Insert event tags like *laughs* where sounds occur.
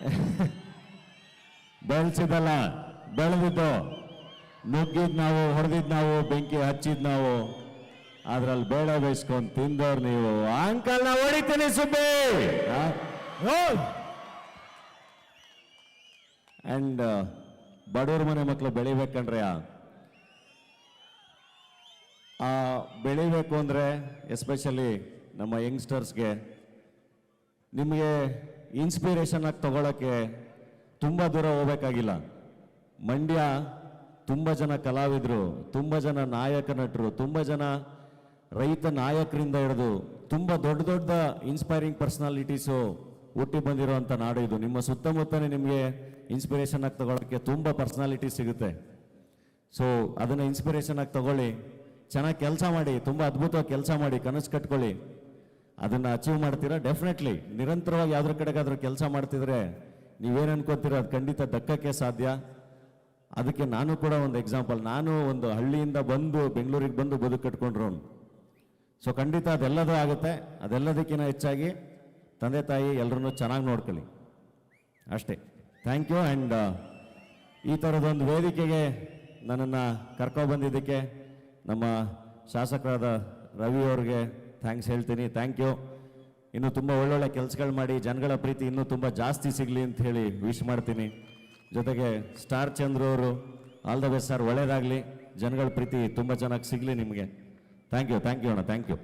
*laughs* ಬೆಳೆಸಿದಲ್ಲ ಬೆಳೆದಿದ್ದು. ನುಗ್ಗಿದ್ ನಾವು, ಹೊಡೆದಿದ್ ನಾವು, ಬೆಂಕಿ ಹಚ್ಚಿದ್ ನಾವು. ಅದ್ರಲ್ಲಿ ಬೇಡ ಬೇಯಿಸ್ಕೊಂಡು ತಿಂದವ್ರು ನೀವು. ಅಂಕಲ್ ನಾ ಹೊಡಿತೀನಿ ಸುಬ್ಬಿ! ಅಂಡ್, ಬಡವ್ರ ಮನೆ ಮಕ್ಕಳು ಬೆಳಿಬೇಕಂದ್ರೆ ಆ, ಬೆಳಿಬೇಕು ಅಂದರೆ, ಎಸ್ಪೆಷಲಿ ನಮ್ಮ ಯಂಗ್ಸ್ಟರ್ಸ್ಗೆ, ನಿಮಗೆ ಇನ್ಸ್ಪಿರೇಷನ್ ಆಗಿ ತಗೊಳ್ಳೋಕ್ಕೆ ತುಂಬ ದೂರ ಹೋಗಬೇಕಾಗಿಲ್ಲ. ಮಂಡ್ಯ ತುಂಬ ಜನ ಕಲಾವಿದರು, ತುಂಬ ಜನ ನಾಯಕ ನಟರು, ತುಂಬ ಜನ ರೈತ ನಾಯಕರಿಂದ ಹಿಡಿದು ತುಂಬ ದೊಡ್ಡ ದೊಡ್ಡ ಇನ್ಸ್ಪೈರಿಂಗ್ ಪರ್ಸ್ನಾಲಿಟೀಸು ಹುಟ್ಟಿ ಬಂದಿರುವಂಥ ನಾಡು ಇದು. ನಿಮ್ಮ ಸುತ್ತಮುತ್ತನೇ ನಿಮಗೆ ಇನ್ಸ್ಪಿರೇಷನ್ ಆಗಿ ತಗೊಳ್ಳೋಕ್ಕೆ ತುಂಬ ಪರ್ಸನಾಲಿಟಿ ಸಿಗುತ್ತೆ. ಸೊ ಅದನ್ನು ಇನ್ಸ್ಪಿರೇಷನ್ ಆಗಿ ತಗೊಳ್ಳಿ. ಚೆನ್ನಾಗಿ ಕೆಲಸ ಮಾಡಿ, ತುಂಬ ಅದ್ಭುತವಾಗಿ ಕೆಲಸ ಮಾಡಿ, ಕನಸು ಕಟ್ಕೊಳ್ಳಿ. ಅದನ್ನು ಅಚೀವ್ ಮಾಡ್ತೀರಾ? ಡೆಫಿನೆಟ್ಲಿ ನಿರಂತರವಾಗಿ ಯಾವ್ದ್ರ ಕಡೆಗಾದ್ರೂ ಕೆಲಸ ಮಾಡ್ತಿದ್ರೆ ನೀವೇನು ಅನ್ಕೋತೀರ ಅದು ಖಂಡಿತ ದಕ್ಕಕ್ಕೆ ಸಾಧ್ಯ. ಅದಕ್ಕೆ ನಾನು ಕೂಡ ಒಂದು ಎಕ್ಸಾಂಪಲ್ ನಾನು ಒಂದು ಹಳ್ಳಿಯಿಂದ ಬಂದು ಬೆಂಗಳೂರಿಗೆ ಬಂದು ಬದುಕು ಕಟ್ಕೊಂಡ್ರೋನು. ಸೊ ಖಂಡಿತ ಅದೆಲ್ಲದೂ ಆಗುತ್ತೆ. ಅದೆಲ್ಲದಕ್ಕಿಂತ ಹೆಚ್ಚಾಗಿ ತಂದೆ ತಾಯಿ ಎಲ್ಲರನ್ನೂ ಚೆನ್ನಾಗಿ ನೋಡ್ಕೊಳ್ಳಿ. ಅಷ್ಟೇ. ಥ್ಯಾಂಕ್ ಯು ಆ್ಯಂಡ್ ಈ ಥರದೊಂದು ವೇದಿಕೆಗೆ ನನ್ನನ್ನು ಕರ್ಕೊಬಂದಿದ್ದಕ್ಕೆ ನಮ್ಮ ಶಾಸಕರಾದ ರವಿ ಅವ್ರಿಗೆ ಥ್ಯಾಂಕ್ಸ್ ಹೇಳ್ತೀನಿ. ಥ್ಯಾಂಕ್ ಯು ಇನ್ನು ತುಂಬ ಒಳ್ಳೊಳ್ಳೆ ಕೆಲಸಗಳು ಮಾಡಿ, ಜನಗಳ ಪ್ರೀತಿ ಇನ್ನೂ ತುಂಬ ಜಾಸ್ತಿ ಸಿಗಲಿ ಅಂತ ಹೇಳಿ ವಿಶ್ ಮಾಡ್ತೀನಿ. ಜೊತೆಗೆ ಸ್ಟಾರ್ ಚಂದ್ರ ಅವರು ಆಲ್ ದ ಬೆಸ್ಟ್ ಸರ್ ಒಳ್ಳೇದಾಗಲಿ. ಜನಗಳ ಪ್ರೀತಿ ತುಂಬ ಚೆನ್ನಾಗಿ ಸಿಗಲಿ ನಿಮಗೆ. ಥ್ಯಾಂಕ್ ಯು ಥ್ಯಾಂಕ್ ಯು ಅಣ್ಣ ಥ್ಯಾಂಕ್ ಯು